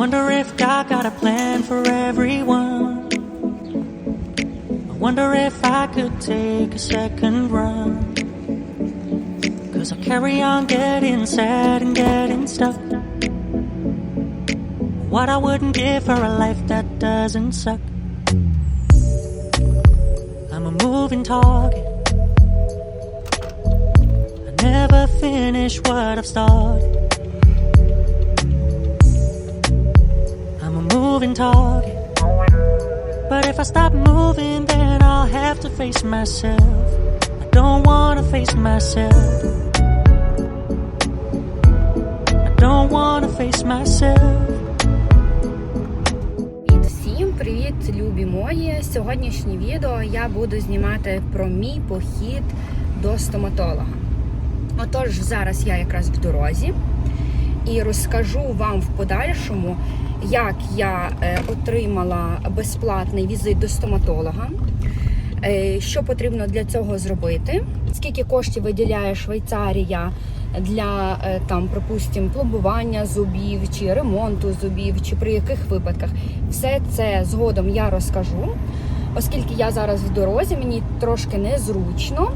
Wonder if God got a plan for everyone. I wonder if I could take a second run. Cause I carry on getting sad and getting stuck. What I wouldn't give for a life that doesn't suck. I'm a moving target. I never finish what I've started. Moving target. But if I stop moving, then I'll have to face myself. I don't wanna face myself. I don't wanna face myself. Привіт, любі мої! Сьогоднішнє відео я буду знімати про мій похід до стоматолога. Отож, зараз я якраз в дорозі і розкажу вам в подальшому, як я е, отримала безплатний візит до стоматолога, е, що потрібно для цього зробити, скільки коштів виділяє Швейцарія для е, там, припустимо, пломбування зубів чи ремонту зубів, чи при яких випадках. Все це згодом я розкажу, оскільки я зараз в дорозі, мені трошки незручно.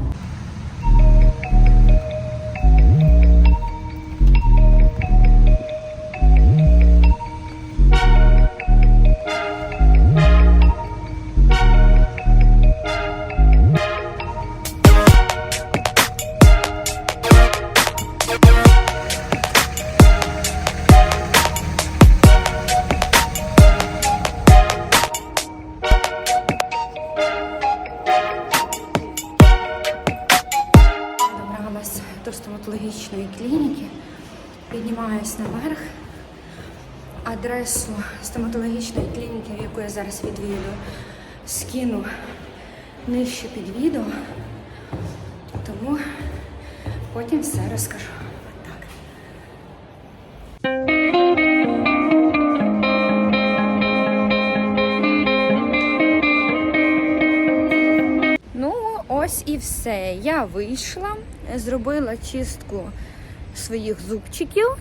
Стоматологічної клініки, піднімаюсь наверх. Адресу стоматологічної клініки, в яку я зараз відвідую, скину нижче під відео, тому потім все розкажу. Ну, ось і все. Я вийшла, зробила чистку своїх зубчиків,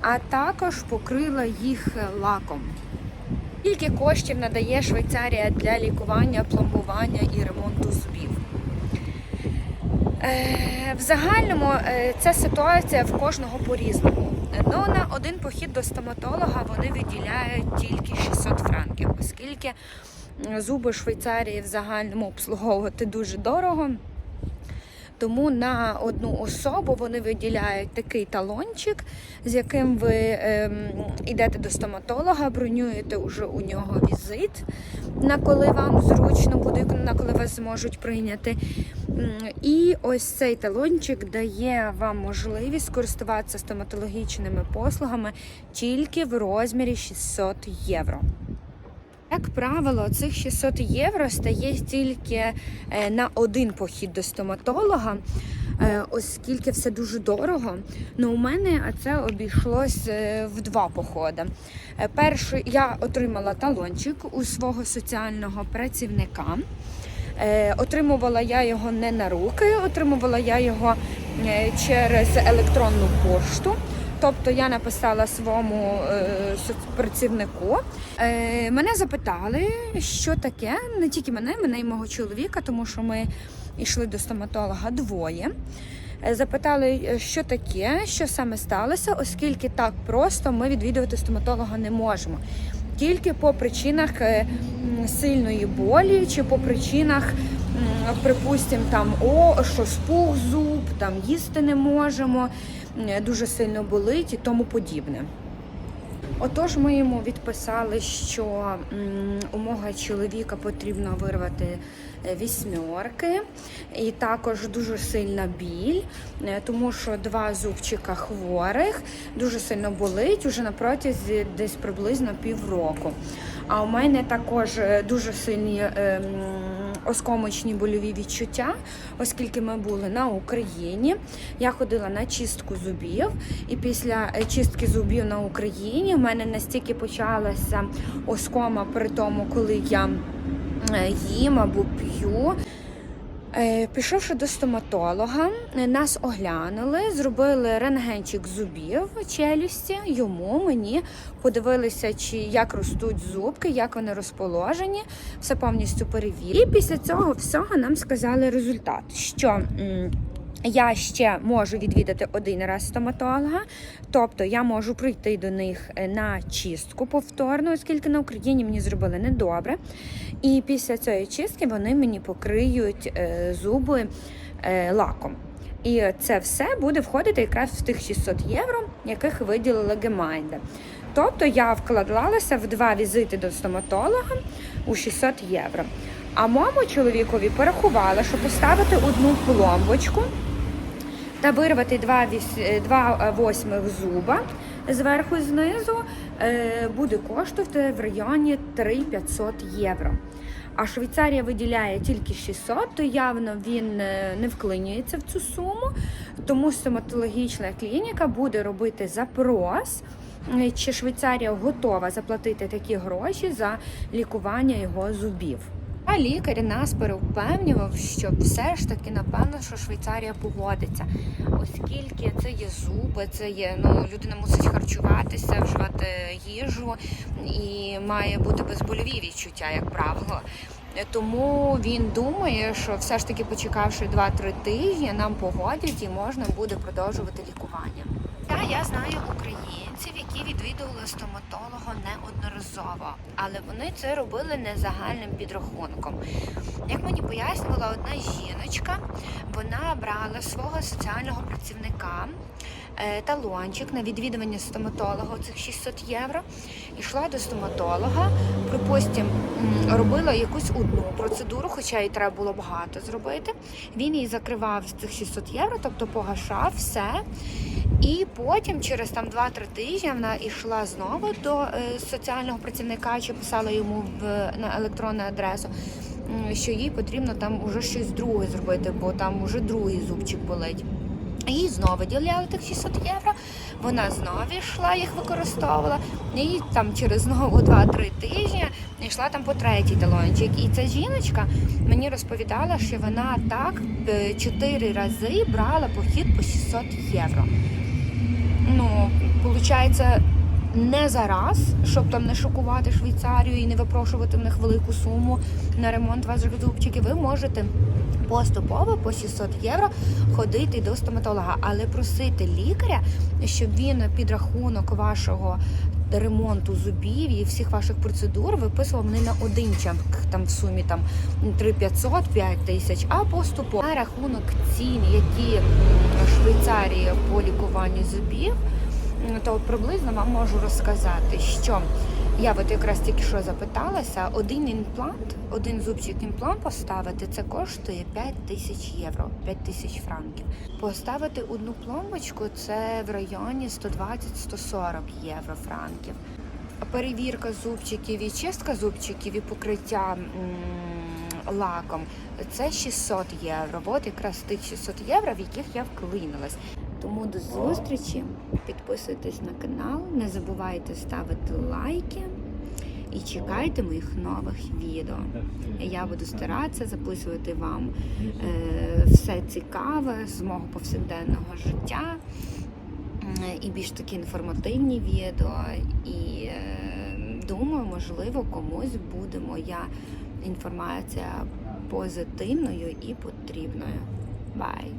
а також покрила їх лаком. Скільки коштів надає Швейцарія для лікування, пломбування і ремонту зубів? Е, В загальному е, ця ситуація в кожного по-різному. Ну, на один похід до стоматолога вони виділяють тільки 600 франків, оскільки зуби Швейцарії в загальному обслуговувати дуже дорого. Тому на одну особу вони виділяють такий талончик, з яким ви ем, йдете до стоматолога, бронюєте уже у нього візит, на коли вам зручно буде, на коли вас зможуть прийняти. І ось цей талончик дає вам можливість скористуватися стоматологічними послугами тільки в розмірі 600 євро. Як правило, цих 600 євро стає тільки е, на один похід до стоматолога, е, оскільки все дуже дорого. Ну, у мене це обійшлось е, в два походи. Перший я отримала талончик у свого соціального працівника. Отримувала я його не на руки, отримувала я його через електронну пошту. Тобто я написала своєму е, соцпрацівнику. Е, мене запитали, що таке, не тільки мене, мене і мого чоловіка, тому що ми йшли до стоматолога двоє. Е, Запитали, що таке, що саме сталося, оскільки так просто ми відвідувати стоматолога не можемо. Тільки по причинах сильної болі чи по причинах, припустимо, там о, що спух зуб, там їсти не можемо, дуже сильно болить і тому подібне. Отож, ми йому відписали, що м, у мого чоловіка потрібно вирвати е, вісьмерки, і також дуже сильна біль, е, тому що два зубчика хворих дуже сильно болить уже на протязі десь приблизно півроку. А у мене також е, дуже сильні. ем, Оскомочні больові відчуття, оскільки ми були на Україні. Я ходила на чистку зубів, і після е, чистки зубів на Україні в мене настільки почалася оскома при тому, коли я е, їм або п'ю. Е, Пішовши до стоматолога, е, нас оглянули, зробили рентгенчик зубів челюсті. Йому мені подивилися, чи як ростуть зубки, як вони розположені, все повністю перевірили. І після цього всього нам сказали результат, що я ще можу відвідати один раз стоматолога, тобто я можу прийти до них е, на чистку повторно, оскільки на Україні мені зробили недобре. І після цієї чистки вони мені покриють е, зуби е, лаком. І це все буде входити якраз в тих 600 євро, яких виділила Гемайнде. Тобто я вкладалася в два візити до стоматолога у 600 євро. А моєму чоловікові порахувала, що поставити одну пломбочку та вирвати два, віс- е, два е, восьмих зуба зверху і знизу е, буде коштувати в районі 3500 євро. А Швейцарія виділяє тільки 600, то явно він не вклинюється в цю суму. Тому стоматологічна клініка буде робити запрос, чи Швейцарія готова заплатити такі гроші за лікування його зубів. А лікар нас переупевнював, що все ж таки напевно, що Швейцарія погодиться, оскільки це є зуби, це є ну людина мусить харчуватися, вживати їжу і має бути безбольові відчуття, як правило. Тому він думає, що все ж таки почекавши 2-3 тижні, нам погодять і можна буде продовжувати лікування. Я знаю українців, які відвідували стоматолога неодноразово, але вони це робили не загальним підрахунком. Як мені пояснювала одна жіночка, вона брала свого соціального працівника талончик на відвідування стоматолога цих 600 євро, йшла до стоматолога, припустим, м, робила якусь одну процедуру, хоча їй треба було багато зробити. Він їй закривав з цих 600 євро, тобто погашав все. І потім, через там 2-3 тижні, вона йшла знову до е, соціального працівника чи писала йому в на електронну адресу, що їй потрібно там уже щось друге зробити, бо там уже другий зубчик болить. Їй знову виділяли тих 600 євро. Вона знову йшла, їх використовувала. І там через знову 2-3 тижні йшла там по третій талончик. І ця жіночка мені розповідала, що вона так 4 рази брала похід по 600 євро. Ну, виходить, не зараз, щоб там не шокувати Швейцарію і не випрошувати в них велику суму на ремонт ваших зубчиків, ви можете поступово по 600 євро ходити до стоматолога, але просити лікаря, щоб він під рахунок вашого ремонту зубів і всіх ваших процедур виписував не на один чек, там в сумі там 3500, 5000, а поступово на рахунок цін, які в Швейцарії по лікуванню зубів. То приблизно вам можу розказати, що я от якраз тільки що запиталася, один імплант, один зубчик імплант поставити, це коштує 5 тисяч євро, 5 тисяч франків. Поставити одну пломбочку це в районі 120-140 євро франків. Перевірка зубчиків і чистка зубчиків і покриття лаком це 600 євро. От якраз тих 600 євро, в яких я вклинилась. Тому до зустрічі. Підписуйтесь на канал, не забувайте ставити лайки і чекайте моїх нових відео. Я буду старатися записувати вам е, все цікаве з мого повсякденного життя і більш такі інформативні відео. І е, думаю, можливо, комусь буде моя інформація позитивною і потрібною. Бай!